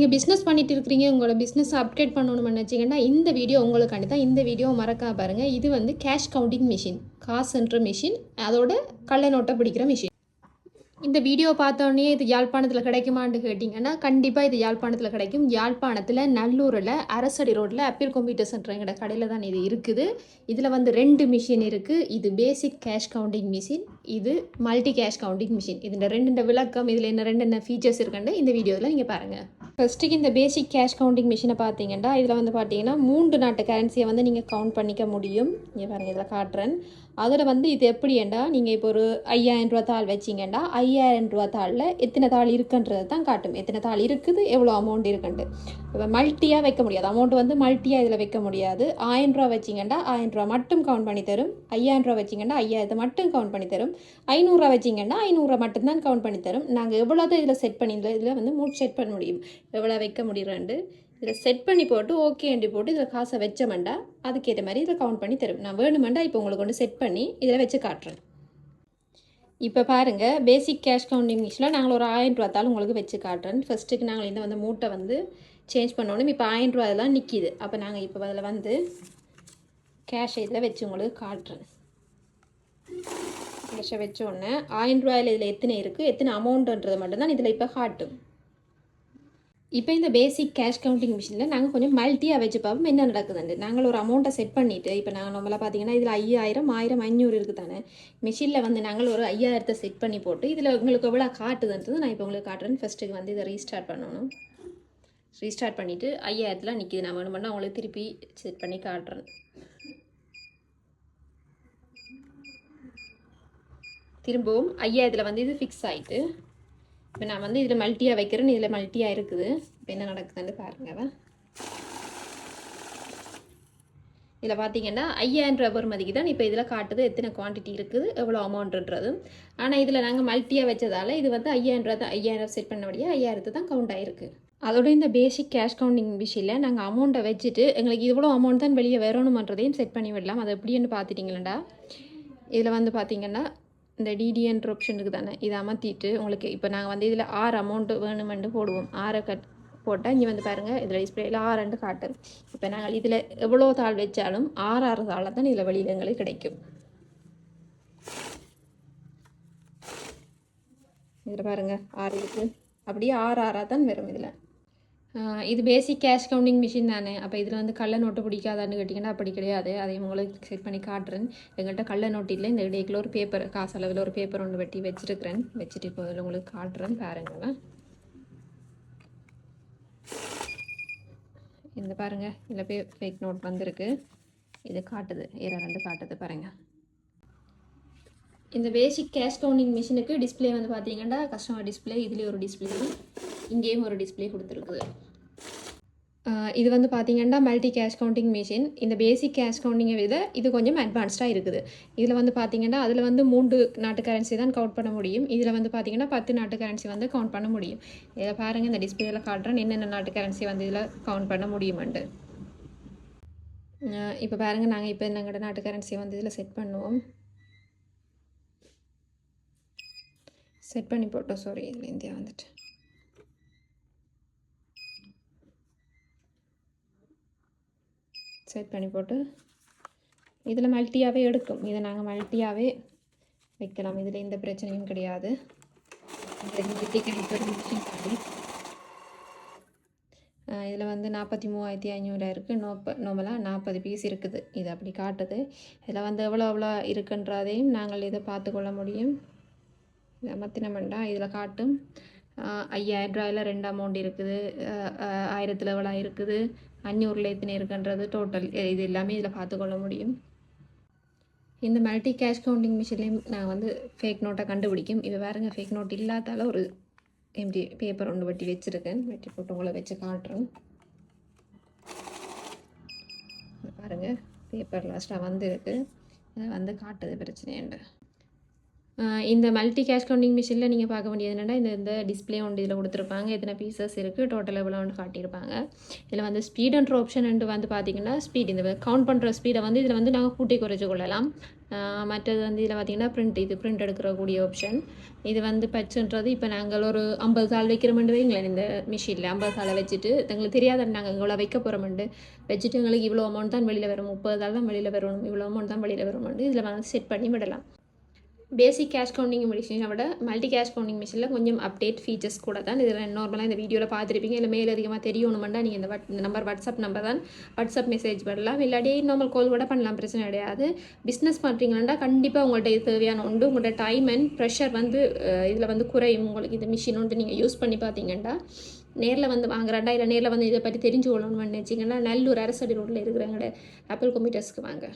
நீங்கள் பிஸ்னஸ் பண்ணிட்டு இருக்கிறீங்க உங்களோட பிஸ்னஸ் அப்டேட் பண்ணணும்னு நினச்சிங்கன்னா இந்த வீடியோ உங்களுக்காண்டி தான் இந்த வீடியோ மறக்காம பாருங்கள் இது வந்து கேஷ் கவுண்டிங் மிஷின் காசுன்ற மிஷின் அதோட கள்ள நோட்டை பிடிக்கிற மிஷின் இந்த வீடியோ பார்த்தோன்னே இது யாழ்ப்பாணத்தில் கிடைக்குமான்னு கேட்டிங்கன்னா கண்டிப்பாக இது யாழ்ப்பாணத்தில் கிடைக்கும். யாழ்ப்பாணத்தில் நல்லூரில் அரசடி ரோட்டில் அப்பில் கம்ப்யூட்டர் சென்டருங்கிற கடையில் தான் இது இருக்குது. இதில் வந்து ரெண்டு மிஷின் இருக்குது இது பேசிக் கேஷ் கவுண்டிங் மிஷின் இது மல்டி கேஷ் கவுண்டிங் மிஷின் இந்த ரெண்டு விளக்கம் இதில் என்ன ரெண்டு என்ன ஃபீச்சர்ஸ் இருக்குன்னு இந்த வீடியோவில் நீங்கள் பாருங்கள் ஃபஸ்ட்டுக்கு இந்த பேசிக் கேஷ் கவுண்டிங் மிஷினை பார்த்தீங்கன்னா இதில் வந்து பார்த்தீங்கன்னா மூன்று நாட்டு கரன்சியை வந்து நீங்கள் கவுண்ட் பண்ணிக்க முடியும். இங்கே பாருங்கள் இதில் காட்டுறேன். அதில் வந்து இது எப்படின்னா நீங்கள் இப்போ ஒரு ஐயாயிரம் ரூபா தாள் வச்சிங்கண்டா ஐயாயிரம் ரூபா தாளில் எத்தனை தாள் இருக்குன்றது தான் காட்டும். எத்தனை தாள் இருக்குது எவ்வளோ அமௌண்ட் இருக்குன்ட்டு. இப்போ மல்ட்டியாக வைக்க முடியாது. அமௌண்ட் வந்து மல்ட்டியாக இதில் வைக்க முடியாது. ஆயிரம் ரூபா வச்சிங்கண்டா ஆயிரம் ரூபா மட்டும் கவுண்ட் பண்ணி தரும். ஐயாயிரம் ரூபா வச்சிங்கண்டா ஐயாயிரத்தை மட்டும் கவுண்ட் பண்ணி தரும். ஐநூறுரூவா வச்சிங்கன்னா ஐநூறுரூவா மட்டும்தான் கவுண்ட் பண்ணி தரும். நாங்கள் எவ்வளோதான் இதில் செட் பண்ணி இதில் வந்து மூட் செட் பண்ண முடியும். எவ்வளோ வைக்க முடியுறாண்டு இதில் செட் பண்ணி போட்டு ஓகேண்டி போட்டு இதில் காசை வச்சோம்டா அதுக்கேற்ற மாதிரி இதில் கவுண்ட் பண்ணி தரும் நான் வேணுமெண்டா இப்போ உங்களுக்கு ஒன்று செட் பண்ணி இதில் வச்சு காட்டுறேன். இப்போ பாருங்கள் பேசிக் கேஷ் கவுண்டிங் மிஷினில் நாங்கள் ஒரு ஆயிரம் ரூபா தாலும் உங்களுக்கு வச்சு காட்டுறேன். ஃபஸ்ட்டுக்கு நாங்கள் இந்த வந்து மூட்டை வந்து சேஞ்ச் பண்ணோன்னு இப்போ ஆயிரம் ரூபா இதெல்லாம் நிற்கிது அப்போ நாங்கள் இப்போ அதில் வந்து கேஷ் இதில் வச்சு உங்களுக்கு காட்டுறேன். கேஷை வச்ச உடனே ஆயிரம் ரூபாயில் இதில் எத்தனை இருக்குது எத்தனை அமௌண்ட்டுன்றது மட்டும்தான் இதில் இப்போ காட்டும். இப்போ இந்த பேசிக் கேஷ் கவுண்டிங் மிஷினில் நாங்கள் கொஞ்சம் மல்ட்டியாக வச்சு பார்ப்போம் என்ன நடக்குதுண்டு நாங்கள் ஒரு அமௌண்ட்டை செட் பண்ணிவிட்டு இப்போ நாங்கள் நம்மளாக பார்த்தீங்கன்னா இதில் ஐயாயிரம் ஆயிரம் ஐநூறு இருக்குது தானே மிஷினில் வந்து நாங்கள் ஒரு ஐயாயிரத்தை செட் பண்ணி போட்டு இதில் உங்களுக்கு எவ்வளோ காட்டுதுன்றது நான் இப்போ உங்களுக்கு காட்டுறேன். ஃபஸ்ட்டுக்கு வந்து இதை ரீஸ்டார்ட் பண்ணணும். ரீஸ்டார்ட் பண்ணிவிட்டு ஐயாயிரத்தில் நிற்கிது நான் வேணுமென்னா உங்களுக்கு திருப்பி செட் பண்ணி காட்டுறேன் திரும்பவும் ஐயாயிரத்தில் வந்து இது ஃபிக்ஸ் ஆகிட்டு இப்போ நான் வந்து இதில் மல்ட்டியாக வைக்கிறேன்னு இதில் மல்ட்டியாக இருக்குது. இப்போ என்ன நடக்குதுன்னு பாருங்க இதில் பார்த்தீங்கன்னா ஐயாயிரம் ரூபா பெறுமதிக்கு தான் இப்போ இதில் காட்டுது எத்தனை குவான்டிட்டி இருக்குது எவ்வளோ அமௌண்ட்டுன்றது ஆனால் இதில் நாங்கள் மல்ட்டியாக வச்சதால் இது வந்து ஐயாயிரம் ரூபா தான் ஐயாயிரம் செட் பண்ணபடியாக ஐயாயிரத்து தான் கவுண்ட் ஆகிருக்கு அதோட இந்த பேசிக் கேஷ் கவுண்டிங் விஷயில் நாங்கள் அமௌண்ட்டை வச்சுட்டு எங்களுக்கு இவ்வளோ அமௌண்ட் தான் வெளியே வரணுமன்றதையும் செட் பண்ணி விடலாம். அது எப்படின்னு பார்த்துட்டிங்களா இதில் வந்து பார்த்தீங்கன்னா இந்த டிடிஎன்ற ஆப்ஷன் இருக்குது தானே இதை அமர்த்திட்டு உங்களுக்கு இப்போ நாங்கள் வந்து இதில் ஆறு அமௌண்ட்டு வேணுமெண்டு போடுவோம். ஆறை கட் போட்டால் இங்கே வந்து பாருங்கள் இதில் டிஸ்பிளேயில் ஆறுண்டு காட்டுது. இப்போ நாங்கள் இதில் எவ்வளோ தாள் வச்சாலும் ஆறு ஆறு தாளாக தான் இதில் வெளியில் எங்களுக்கு கிடைக்கும். இதில் பாருங்கள் ஆறு இருக்குது அப்படியே ஆறு ஆறாக தான் வரும் இதில். இது பேசிக் கேஷ் கவுண்டிங் மிஷின் தானே. அப்போ இதில் வந்து கள்ள நோட்டு பிடிக்காதான்னு கேட்டிங்கன்னா அப்படி கிடையாது. அதையும் உங்களுக்கு செட் பண்ணி காட்டுறேன். எங்கள்கிட்ட கள்ள நோட்டு இல்லை. இந்த இடையில ஒரு பேப்பர் காசு அளவில் ஒரு பேப்பர் ஒன்று வெட்டி வச்சுருக்கிறேன். வச்சுட்டு இப்போ இதில் உங்களுக்கு காட்டுறேன். பாருங்களேன் இந்த பாருங்கள் இதில் பே ஃபேக் நோட் வந்திருக்கு. இது காட்டுது. ஏற ரெண்டு காட்டுது பாருங்கள் இந்த பேசிக் கேஷ் கவுண்டிங் மிஷினுக்கு டிஸ்பிளே வந்து பார்த்தீங்கன்னா கஸ்டமர் டிஸ்பிளே இதுலேயும் ஒரு டிஸ்பிளே இங்கேயும் ஒரு டிஸ்பிளே கொடுத்துருக்குது இது வந்து பார்த்தீங்கன்னா மல்டி கேஷ் கவுண்டிங் மிஷின் இந்த பேசிக் கேஷ் கவுண்டிங்கை விட இது கொஞ்சம் அட்வான்ஸ்டாக இருக்குது. இதில் வந்து பார்த்தீங்கன்னா அதில் வந்து மூன்று நாட்டு கரன்சி தான் கவுண்ட் பண்ண முடியும். இதில் வந்து பார்த்தீங்கன்னா பத்து நாட்டு கரன்சி வந்து கவுண்ட் பண்ண முடியும். இதில் பாருங்கள் இந்த டிஸ்பிளேல காட்டுறேன். என்னென்ன நாட்டு கரன்சி வந்து இதில் கவுண்ட் பண்ண முடியுமெண்டு இப்போ பாருங்கள் நாங்கள் இப்போ எங்களோட நாட்டு கரன்சியை வந்து இதில் செட் பண்ணுவோம். செட் பண்ணி போட்டோம். சாரி இதில் இந்தியா வந்துட்டு. செட் பண்ணி போட்டு இதில் மல்ட்டியாகவே எடுக்கும். இதை நாங்கள் மல்ட்டியாகவே வைக்கலாம். இதில் எந்த பிரச்சனையும் கிடையாது. இதில் வந்து நாற்பத்தி மூவாயிரத்தி ஐநூறு இருக்குது நோப்ப நோமலாக நாற்பது பீஸ் இருக்குது. இது அப்படி காட்டுது. இதில் வந்து எவ்வளோ எவ்வளோ இருக்குன்றதையும் நாங்கள் இதை பார்த்துக்கொள்ள முடியும். மத்தினமெண்டா இதில் காட்டும். ஐயாயிரம் ரூபாயில் ரெண்டு அமௌண்ட் இருக்குது. ஆயிரத்தில் எவ்வளோ இருக்குது. அஞ்சூரில் எத்தனை இருக்குன்றது டோட்டல் இது எல்லாமே இதில் பார்த்துக்கொள்ள முடியும். இந்த மல்டி கேஷ் கவுண்டிங் மிஷின்லேயும் நான் வந்து ஃபேக் நோட்டை கண்டுபிடிக்கும். இது வேறுங்க ஃபேக் நோட் இல்லாதால ஒரு எம்டி பேப்பர் ஒன்று வெட்டி வச்சுருக்கேன். வெட்டி போட்டு உங்களை வச்சு காட்டுறேன். பாருங்கள் பேப்பர் லாஸ்ட்டாக வந்துருக்கு. இருக்குது வந்து காட்டுது பிரச்சனையுண்டு இந்த மல்டி கேஷ் கவுண்டிங் மிஷினில் நீங்கள் பார்க்க வேண்டியது என்னென்னா இந்த இந்த டிஸ்பிளே ஒன்று இதில் கொடுத்துருப்பாங்க. எத்தனை பீசஸ் இருக்குது டோட்டல் எவ்வளோன்னு காட்டியிருப்பாங்க. இதில் வந்து ஸ்பீடுன்ற ஆப்ஷன்ட்டு வந்து பார்த்தீங்கன்னா ஸ்பீட் இந்த கவுண்ட் பண்ணுற ஸ்பீடை வந்து இதில் வந்து நாங்கள் கூட்டி குறைச்சி கொள்ளலாம். மற்றது வந்து இதில் பார்த்தீங்கன்னா பிரிண்ட் இது பிரிண்ட் எடுக்கிறக்கூடிய ஆப்ஷன் இது வந்து பச்சுன்றது இப்போ நாங்கள் ஒரு ஐம்பது சால் வைக்கிறோமெண்டு வைங்களேன் இந்த மிஷினில் ஐம்பது சாலை வச்சுட்டு எங்களுக்கு தெரியாத நாங்கள் இவ்வளோ வைக்க போகிறோமெண்டு வச்சுட்டு எங்களுக்கு இவ்வளோ அமௌண்ட் தான் வெளியில் வரும். முப்பது சால் தான் வெளியில் வரணும். இவ்வளோ அமௌண்ட் தான் வெளியில் வரும்னு. இதில் வந்து செட் பண்ணி விடலாம். பேசிக் கேஷ் கவுண்டிங் மிஷினை விட மல்டி கேஷ் கவுண்டிங் மிஷினில் கொஞ்சம் அப்டேட் ஃபீச்சர்ஸ் கூட தான் இதில் நார்மலாக இந்த வீடியோவில் பார்த்துருப்பீங்க. இல்லை மேல் அதிகமாக தெரியணுமெண்டா நீங்கள் இந்த இந்த நம்பர் வாட்ஸ்அப் நம்பர் தான் வாட்ஸ்அப் மெசேஜ் பண்ணலாம் இல்லாட்டி நார்மல் கால் கூட பண்ணலாம். பிரச்சனை கிடையாது. பிஸ்னஸ் பண்ணுறீங்களா கண்டிப்பாக உங்கள்கிட்ட இது தேவையான உண்டு. உங்கள்கிட்ட டைம் அண்ட் ப்ரெஷர் வந்து இதில் வந்து குறையும். உங்களுக்கு இந்த மிஷின் வந்து நீங்கள் யூஸ் பண்ணி பார்த்தீங்கன்னா நேரில் வந்து வாங்குறாண்டா? இல்லை நேரில் வந்து இதை பற்றி தெரிஞ்சு கொள்ளணும்னு நினச்சிங்கன்னா நல்லூர் அரசடி ரோட்டில் இருக்கிறவங்க ஆப்பிள் கம்ப்யூட்டர்ஸ்க்கு வாங்க.